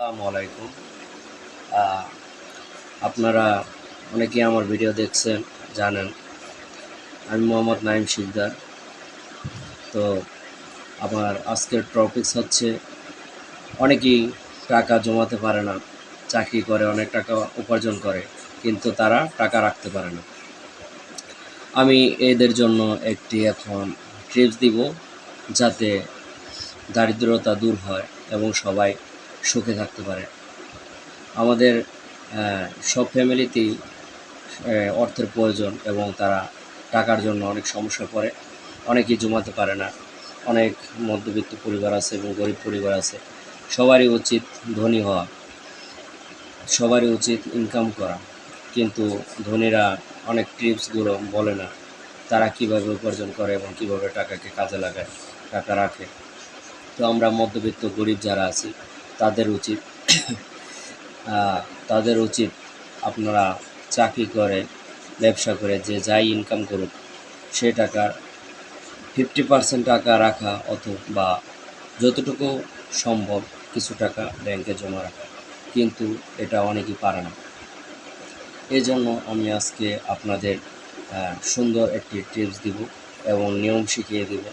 আসসালামু আলাইকুম। আপনারা অনেকেই আমার ভিডিও দেখছেন, জানেন। আমি মোহাম্মদ নাইম শিকদার। তো আমার আজকের টপিকস হচ্ছে, অনেকেই টাকা জমাতে পারে না, চাকরি করে, অনেক টাকা উপার্জন করে, কিন্তু তারা টাকা রাখতে পারে না। আমি এদের জন্য একটি এখন ট্রিপস দিব, যাতে দারিদ্রতা দূর হয় এবং সবাই সুখে থাকতে পারে। আমাদের সব ফ্যামিলিতেই অর্থের প্রয়োজন এবং তারা টাকার জন্য অনেক সমস্যা পড়ে। অনেকেই জমাতে পারে না। অনেক মধ্যবিত্ত পরিবার আছে এবং গরিব পরিবার আছে। সবারই উচিত ধনী হওয়া। সবারই উচিত ইনকাম করা। কিন্তু ধনীরা অনেক টিপসগুলো বলে না, তারা কীভাবে উপার্জন করে এবং কীভাবে টাকাকে কাজে লাগায়, টাকা রাখে। তো আমরা মধ্যবিত্ত গরিব যারা আছি তাদের উচিত তাদের উচিত আপনারা চাকরি করে, ব্যবসা করে যে যাই ইনকাম করুক, সে টাকার ফিফটি পার্সেন্ট টাকা রাখা অথবা যতটুকু সম্ভব কিছু টাকা ব্যাংকে জমা রাখা। কিন্তু এটা অনেকেই পারে না। এই জন্য আমি আজকে আপনাদের সুন্দর একটি টিপস দিব এবং নিয়ম শিখিয়ে দিব,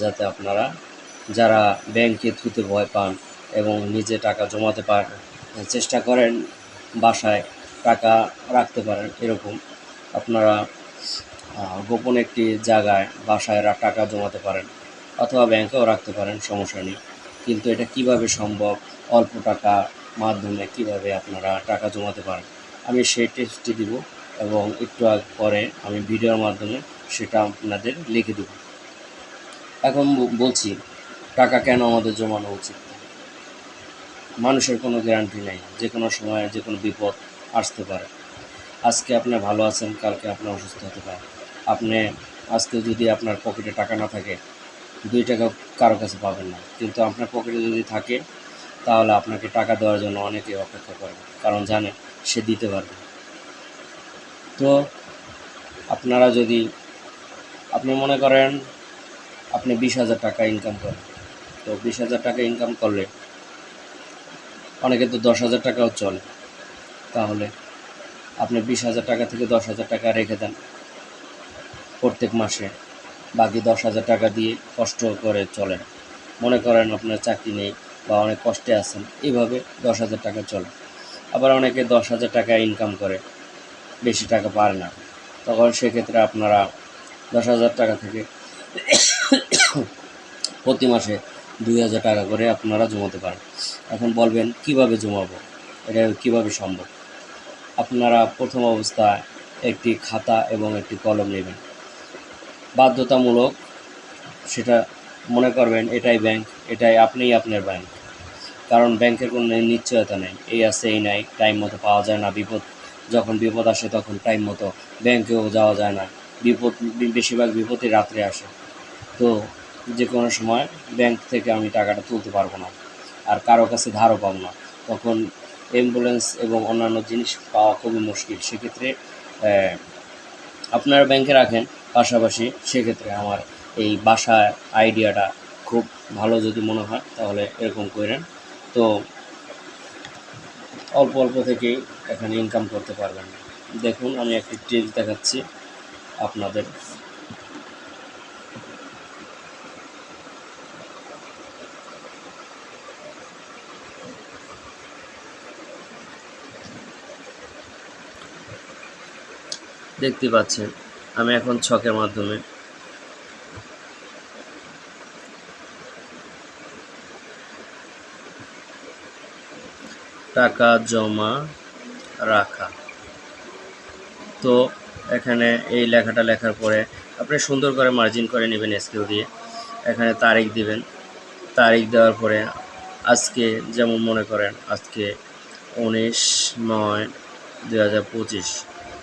যাতে আপনারা, যারা ব্যাংকে থুতে ভয় পান এবং নিজে টাকা জমাতে পারেন চেষ্টা করেন বাসায় টাকা রাখতে পারেন, এরকম আপনারা গোপন একটি জায়গায় বাসায় টাকা জমাতে পারেন অথবা ব্যাংকেও রাখতে পারেন, সমস্যা নেই। কিন্তু এটা কীভাবে সম্ভব, অল্প টাকা মাধ্যমে কীভাবে আপনারা টাকা জমাতে পারেন, আমি সেই টেস্টটি দিব এবং একটু পরে আমি ভিডিওর মাধ্যমে সেটা আপনাদের লিখে দেব। এখন বলছি, টাকা কেন আমাদের জমানো উচিত? মানুষের কোনো গ্যারান্টি নেই। যে কোনো সময় যে কোনো বিপদ আসতে পারে। আজকে আপনি ভালো আছেন, কালকে আপনি অসুস্থ হতে পারেন। আপনি আজকে যদি আপনার পকেটে টাকা না থাকে, দুই টাকা কারও কাছে পাবেন না। কিন্তু আপনার পকেটে যদি থাকে, তাহলে আপনাকে টাকা দেওয়ার জন্য অনেকে অপেক্ষা করবে কারণ জানে, সে দিতে পারবে। তো আপনারা যদি, আপনি মনে করেন, আপনি বিশ হাজার টাকা ইনকাম করেন। তো বিশ হাজার টাকা ইনকাম করলে অনেকে তো দশ হাজার টাকাও চলে। তাহলে আপনি বিশ হাজার টাকা থেকে দশ হাজার টাকা রেখে দেন প্রত্যেক মাসে। বাকি দশ হাজার টাকা দিয়ে কষ্ট করে চলেন। মনে করেন আপনার চাকরি নেই বা অনেক কষ্টে আছেন, এইভাবে দশ হাজার টাকা চলে। আবার অনেকে দশ হাজার টাকা ইনকাম করে, বেশি টাকা পারে না। তখন সেক্ষেত্রে আপনারা দশ হাজার টাকা থেকে প্রতি মাসে দুই হাজার টাকা করে আপনারা জমাতে পারেন। এখন বলবেন, কীভাবে জমাবো? এটা কীভাবে সম্ভব? আপনারা প্রথম অবস্থায় একটি খাতা এবং একটি কলম নেবেন। বাধ্যতামূলক সেটা মনে করবেন, এটাই ব্যাংক, এটাই আপনিই আপনার ব্যাংক। কারণ ব্যাংকের কোনো নিশ্চয়তা নেই। এই আছে, এই নাই, টাইম মতো পাওয়া যায় না। বিপদ, যখন বিপদ আসে, তখন টাইম মতো ব্যাংকেও যাওয়া যায় না। বিপদ, বেশিরভাগ বিপদই রাত্রে আসে। তো যে কোনো সময় ব্যাংক থেকে আমি টাকাটা তুলতে পারব না। আর কারও কাছে ধারও পাবো না। তখন অ্যাম্বুলেন্স এবং অন্যান্য জিনিস পাওয়া খুবই মুশকিল। সেক্ষেত্রে আপনারা ব্যাংকে রাখেন। পাশাপাশি সেক্ষেত্রে আমার এই বাসা আইডিয়াটা খুব ভালো যদি মনে হয়, তাহলে এরকম করেন। তো অল্প অল্প থেকেই এখানে ইনকাম করতে পারবেন। দেখুন, আমি একটি টিপস দেখাচ্ছি আপনাদের। দেখতে পাচ্ছেন, আমি এখন ছকের মাধ্যমে। টাকা জমা রাখা। তো এখানে এই লেখাটা লেখার পরে আপনি সুন্দর করে মার্জিন করে নেবেন এসকিউ দিয়ে। এখানে তারিখ দিবেন। তারিখ দেওয়ার পরে আজকে যেমন মনে করেন, আজকে উনিশ নয় দু হাজার পঁচিশ।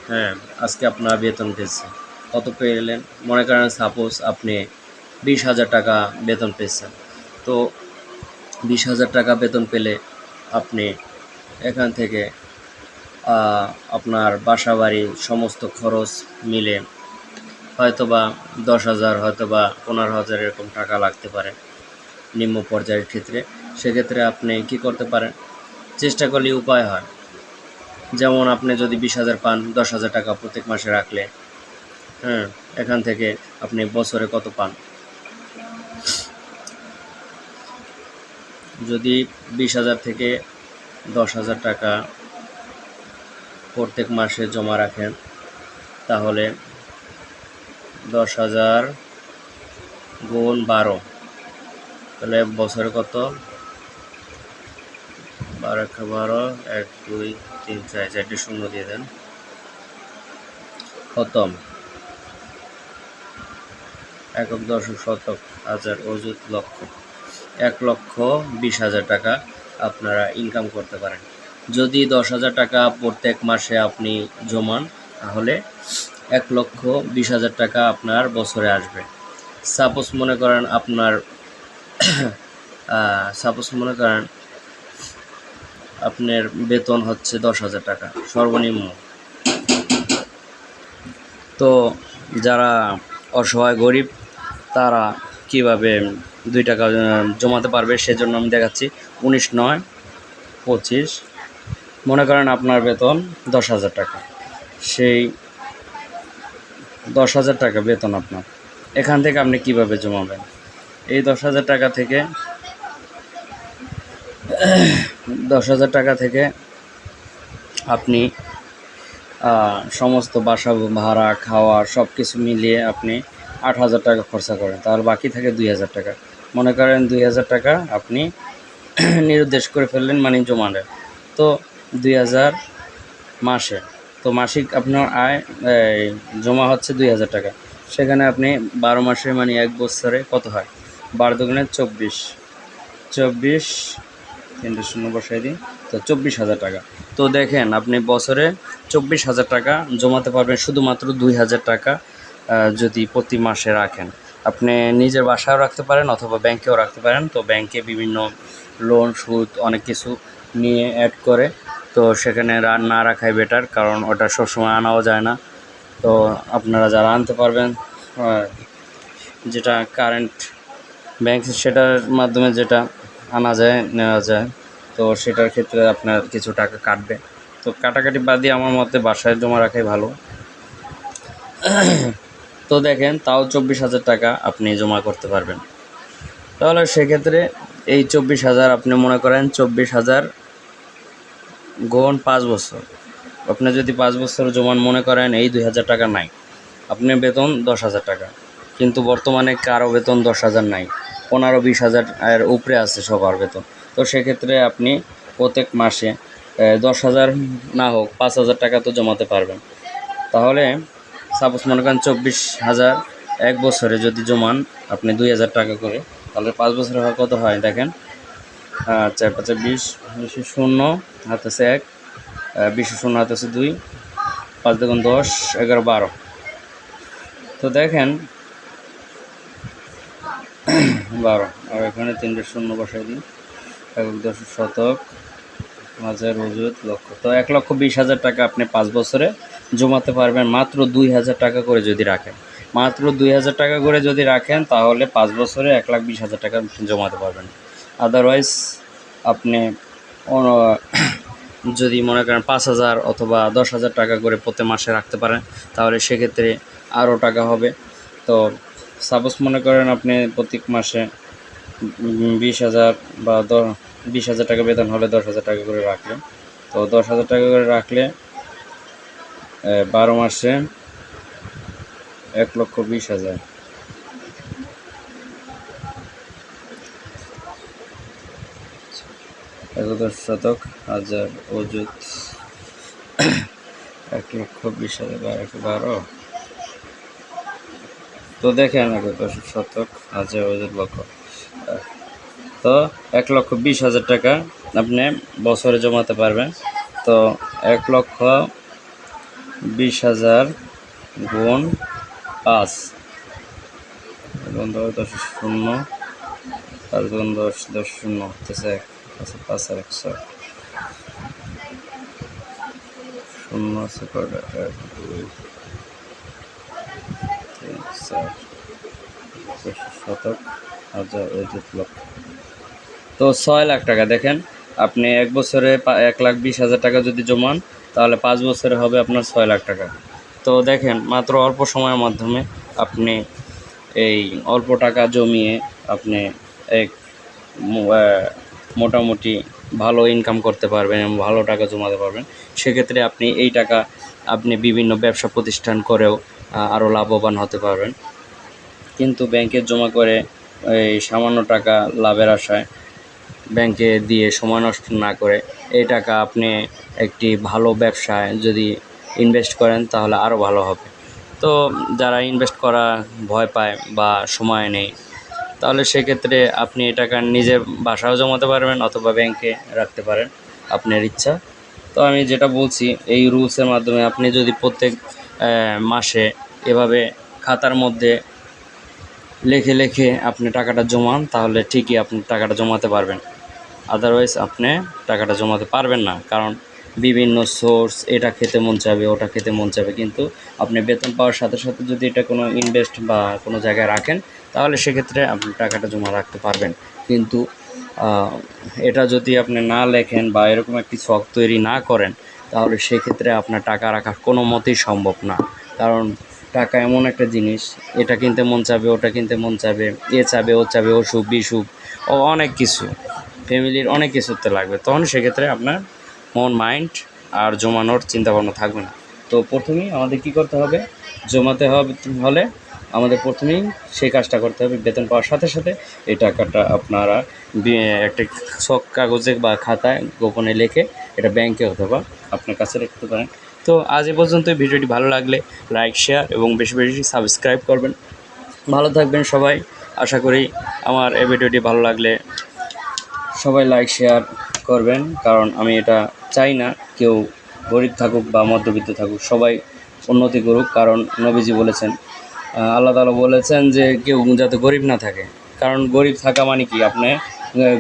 হ্যাঁ আজকে আপনার বেতন পেয়েছে। কত পেলেন মনে করেন সাপোজ আপনি বিশ হাজার টাকা বেতন পেয়েছেন। তো বিশ হাজার টাকা বেতন পেলে আপনি এখান থেকে আপনার বাসা বাড়ি সমস্ত খরচ মিলে হয়তোবা দশ হাজার, হয়তোবা পনেরো হাজার এরকম টাকা লাগতে পারে নিম্ন পর্যায়ের ক্ষেত্রে। সেক্ষেত্রে আপনি কি করতে পারেন? চেষ্টা করলে উপায় হয়। যেমন আপনি যদি বিশ হাজার পান, দশ হাজার টাকা প্রত্যেক মাসে রাখলে হ্যাঁ এখান থেকে আপনি বছরে কত পান? যদি বিশ হাজার থেকে দশ হাজার টাকা প্রত্যেক মাসে জমা রাখেন, তাহলে দশ হাজার গুণ বারো, তাহলে বছরে কত? বারো একটা বারো এক, দুই, তিন, চার, চারটি শূন্য দিয়ে দেন। খতম। একক দশক শতক, হাজার অযুত লক্ষ। এক লক্ষ বিশ হাজার টাকা আপনারা ইনকাম করতে পারেন। যদি দশ হাজার টাকা প্রত্যেক মাসে আপনি জমান, তাহলে এক লক্ষ বিশ হাজার টাকা আপনার বছরে আসবে। সাপোজ মনে করেন আপনার সাপোজ মনে করেন আপনার বেতন হচ্ছে দশ হাজার টাকা, সর্বনিম্ন। তো যারা অসহায় গরিব, তারা কীভাবে দুই টাকা জমাতে পারবে সেজন্য আমি দেখাচ্ছি। উনিশ নয়, পঁচিশ, মনে করেন আপনার বেতন দশ হাজার টাকা। সেই দশ হাজার টাকা বেতন আপনার। এখান থেকে আপনি কীভাবে জমাবেন? এই দশ হাজার টাকা থেকে দশ হাজার টাকা থেকে আপনি সমস্ত বাসা ভাড়া, খাওয়া সব কিছু মিলিয়ে আপনি আট হাজার টাকা খরচা করেন। তাহলে বাকি থাকে দুই হাজার টাকা। মনে করেন দুই হাজার টাকা আপনি নিরুদ্দেশ করে ফেললেন মানে জমালেন তো দুই হাজার মাসে, তো মাসিক আপনার আয় জমা হচ্ছে দুই হাজার টাকা। সেখানে আপনি বারো মাসে মানে এক বছরে কত হয়? বারো দুগুণে চব্বিশ। চব্বিশ তিনটে শূন্য বসাই দিই, তো চব্বিশ হাজার টাকা। তো দেখেন, আপনি বছরে চব্বিশ হাজার টাকা জমাতে পারবেন, শুধুমাত্র দুই হাজার টাকা যদি প্রতি মাসে রাখেন। আপনি নিজের বাসায়ও রাখতে পারেন অথবা ব্যাংকেও রাখতে পারেন। তো ব্যাংকে বিভিন্ন লোন সুদ, অনেক কিছু নিয়ে অ্যাড করে, তো সেখানে না রাখাই বেটার কারণ ওটা সবসময় আনাও যায় না। তো আপনারা যারা আনতে পারবেন যেটা কারেন্ট ব্যাংক সেটার মাধ্যমে যেটা যায়, নেওয়া যায়। তো সেটার ক্ষেত্রে আপনার কিছু টাকা কাটবে। তো কাটাকাটি বাদ দিয়ে আমার মতে বাসায় জমা রাখাই ভালো। তো দেখেন, তাও চব্বিশ হাজার টাকা আপনি জমা করতে পারবেন। তাহলে সেক্ষেত্রে এই চব্বিশ হাজার আপনি মনে করেন চব্বিশ হাজার গুণ পাঁচ বছর। আপনি যদি পাঁচ বছর জমান মনে করেন এই দুই হাজার টাকা নাই। আপনি বেতন দশ হাজার টাকা। কিন্তু বর্তমানে কারও বেতন দশ হাজার নাই। পনেরো বিশ হাজার এর উপরে আছে সবার বেতন তো সেক্ষেত্রে আপনি প্রত্যেক মাসে দশ হাজার না হোক, পাঁচ হাজার টাকা তো জমাতে পারবেন। তাহলে সাপোজ মনে করেন চব্বিশ হাজার এক বছরে যদি জমান আপনি দুই হাজার টাকা করে, তাহলে পাঁচ বছরে হয় কত হয় দেখেন? চার পাঁচে বিশ শূন্য, হাত আছে এক বিশে শূন্য, হাত আছে দুই, পাঁচ দেখুন দশ, এগারো, বারো। তো দেখেন বারো। আর এখানে তিনটে শূন্য বসাই দিই। একক দশ, শতক হাজার অযুত লক্ষ। তো এক লক্ষ বিশ হাজার টাকা আপনি পাঁচ বছরে জমাতে পারবেন। মাত্র দুই হাজার টাকা করে যদি রাখেন। মাত্র দুই হাজার টাকা করে যদি রাখেন, তাহলে পাঁচ বছরে এক লাখ বিশ হাজার টাকা জমাতে পারবেন। আদারওয়াইজ আপনি যদি মনে করেন পাঁচ হাজার অথবা দশ হাজার টাকা করে প্রতি মাসে রাখতে পারেন, তাহলে সেক্ষেত্রে আরও টাকা হবে। তো সাপোজ মনে করেন আপনি প্রত্যেক মাসে বিশ হাজার বা বিশ হাজার টাকা বেতন হলে দশ হাজার টাকা করে রাখলেন। তো দশ হাজার টাকা করে রাখলে বারো মাসে এক লক্ষ বিশ হাজার। একাদশ শতক, হাজার অযুত এক লক্ষ বিশ হাজার বারো। তো দেখেন একাদশ শতক হাজার অযুত লক্ষ তো এক লক্ষ বিশ হাজার টাকা আপনি বছরে জমাতে পারবেন। তো এক লক্ষ বিশ হাজার গুণ পাঁচ। এবং দশ দশ শূন্য। পাঁচ গুণ দশ দশ শূন্য হচ্ছে এক আছে পাঁচ আর একশো শূন্য আছে কয়টা এক, দুই। শতক তো ছয় লাখ টাকা, দেখেন, আপনি এক বছরে এক লাখ বিশ হাজার টাকা যদি জমান, তাহলে পাঁচ বছরে হবে আপনার ছয় লাখ টাকা। তো দেখেন, মাত্র অল্প সময়ের মাধ্যমে আপনি এই অল্প টাকা জমিয়ে আপনি এক মোটামুটি ভালো ইনকাম করতে পারবেন এবং ভালো টাকা জমাতে পারবেন। সেক্ষেত্রে আপনি এই টাকা আপনি বিভিন্ন ব্যবসা প্রতিষ্ঠান করেও আরও লাভবান হতে পারবেন। কিন্তু ব্যাংকে জমা করে এই সামান্য টাকা লাভের আশায় ব্যাংকে দিয়ে সময় নষ্ট না করে এই টাকা আপনি একটি ভালো ব্যবসায় যদি ইনভেস্ট করেন তাহলে আরও ভালো হবে। তো যারা ইনভেস্ট করা ভয় পায় বা সময় নেই, তাহলে সেক্ষেত্রে আপনি এই টাকা নিজের বাসাও জমাতে পারবেন অথবা ব্যাংকে রাখতে পারেন, আপনার ইচ্ছা। তো আমি যেটা বলছি, এই রুলসের মাধ্যমে আপনি যদি প্রত্যেক মাসে এভাবে খাতার মধ্যে লেখে লেখে আপনি টাকাটা জমান, তাহলে ঠিকই আপনি টাকাটা জমাতে পারবেন। আদারওয়াইজ আপনি টাকাটা জমাতে পারবেন না, কারণ বিভিন্ন সোর্স এটা খেতে মন চাবে ওটা খেতে মন চাবে কিন্তু আপনি বেতন পাওয়ার সাথে সাথে যদি এটা কোনো ইনভেস্ট বা কোনো জায়গায় রাখেন, তাহলে সেক্ষেত্রে আপনি টাকাটা জমা রাখতে পারবেন। কিন্তু এটা যদি আপনি না লেখেন বা এরকম একটি শখ তৈরি না করেন তাহলে সেক্ষেত্রে আপনার টাকা রাখা কোনো মতেই সম্ভব না। কারণ টাকা এমন একটা জিনিস, এটা কিনতে মন চাবে, ওটা কিনতে মন চাবে, এ চাবে, ও চাবে, অসুখ, বিসুখ, ও অনেক কিছু। ফ্যামিলির অনেক কিছুতে লাগবে। তখন সেক্ষেত্রে আপনার মন, মাইন্ড আর জমানোর চিন্তাভাবনা থাকবে না। তো প্রথমেই আমাদের কি করতে হবে? জমাতে হবে হলে আমাদের প্রথমেই সেই কাজটা করতে হবে। বেতন পাওয়ার সাথে সাথে এই টাকাটা আপনারা একটা শখ কাগজে বা খাতায় গোপনে লিখে এটা ব্যাংকে অথবা আপনার কাছে রাখতে পারেন। তো আজ এ পর্যন্ত ভিডিওটি ভালো লাগলে লাইক শেয়ার এবং বেশি বেশি সাবস্ক্রাইব করবেন। ভালো থাকবেন সবাই। আশা করি আমার এই ভিডিওটি ভালো লাগলে সবাই লাইক শেয়ার করবেন। কারণ আমি এটা চাই না কেউ গরিব থাকুক বা মধ্যবিত্ত থাকুক, সবাই উন্নতি করুক। কারণ নবীজি বলেছেন আল্লাহ তালা বলেছেন যে কেউ যাতে গরিব না থাকে। কারণ গরিব থাকা মানে কি? আপনি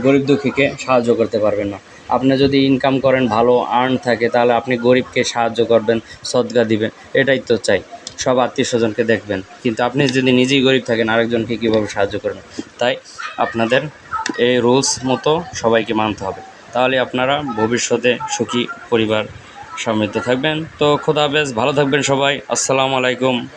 গরিব দুঃখীকে সাহায্য করতে পারবেন না। আপনি যদি ইনকাম করেন, ভালো আর্ন থাকে, তাহলে আপনি গরিবকে সাহায্য করবেন, সদগা দিবেন, এটাই তো চাই। সব আত্মীয় স্বজনকে দেখবেন। কিন্তু আপনি যদি নিজেই গরিব থাকেন, আরেকজনকে কীভাবে সাহায্য করবেন? তাই আপনাদের এই রুলস মতো সবাইকে মানতে হবে। তাহলে আপনারা ভবিষ্যতে সুখী পরিবার সমৃদ্ধ থাকবেন। তো খোদা হাফেজ, ভালো থাকবেন সবাই। আসসালামু আলাইকুম।